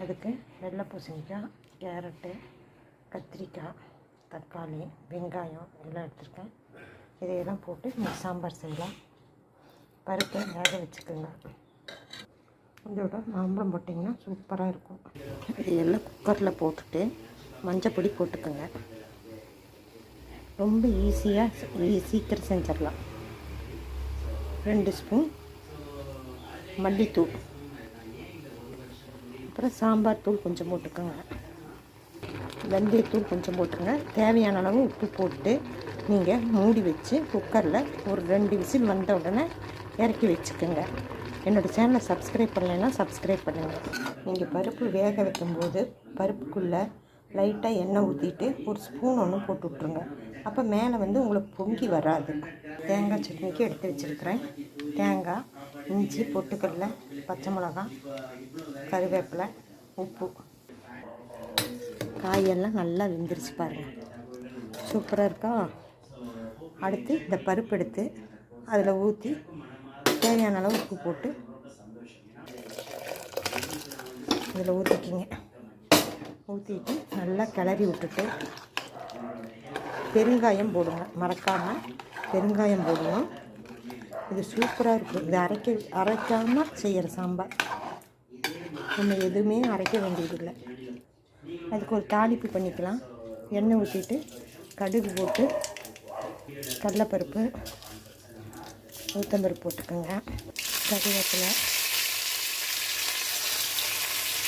அதுக்கு வெள்ளை பூசணிக்காய் கேரட்டு கத்திரிக்காய் தக்காளி வெங்காயம் எல்லாம் எடுத்துருக்கேன். இதையெல்லாம் போட்டு சாம்பார் செய்யலாம். பருப்பை வேக வச்சுக்கோங்க. இதோட மாம்பழம் போட்டிங்கன்னா சூப்பராக இருக்கும். இதையெல்லாம் குக்கரில் போட்டுட்டு மஞ்சப்பொடி போட்டுக்கோங்க. ரொம்ப ஈஸியாக சீக்கிரம் செஞ்சிடலாம். ரெண்டு ஸ்பூன் மல்லித்தூள். அப்புறம் சாம்பார் தூள் கொஞ்சம் போட்டுக்கோங்க. வெந்தயத்தூள் கொஞ்சம் போட்டுருங்க தேவையான அளவு உப்பு போட்டு நீங்கள் மூடி வச்சு குக்கரில் ஒரு ரெண்டு விசில் வந்த உடனே இறக்கி வச்சுக்கோங்க. என்னோடய சேனலை சப்ஸ்கிரைப் பண்ணலைன்னா சப்ஸ்கிரைப் பண்ணுங்கள் நீங்கள் பருப்பு வேக வைக்கும்போது பருப்புக்குள்ளே லைட்டாக எண்ணெய் ஊற்றிட்டு ஒரு ஸ்பூன் ஒன்று போட்டு விட்ருங்க அப்போ மேலே வந்து உங்களுக்கு பொங்கி வராது. தேங்காய் சட்னிக்கு எடுத்து வச்சுருக்கிறேன். தேங்காய் இஞ்சி பொட்டுக்கடல பச்சை மிளகாய் கருவேப்பிலை உப்பு. காயெல்லாம் நல்லா வெந்துருச்சு பாருங்கள் சூப்பராக இருக்கா? அடுத்து இந்த பருப்பு எடுத்து அதில் ஊற்றி தேவையான அளவு உப்பு போட்டு இதில் ஊற்றிக்கிங்க ஊற்றிட்டு நல்லா கிளறி விட்டுட்டு பெருங்காயம் போடுங்க. மறக்காமல் பெருங்காயம் போடுவோம் இது சூப்பராக இருக்கும் இது அரைக்க அரைக்காமல் செய்கிற சாம்பார். நம்ம எதுவுமே அரைக்க வேண்டியதில்லை. அதுக்கு ஒரு தாளிப்பு பண்ணிக்கலாம். எண்ணெய் ஊற்றிட்டு கடுகு போட்டு கடலைப்பருப்பு ஊத்தம்பருப்பு போட்டுக்கோங்க. கருவேப்பிலை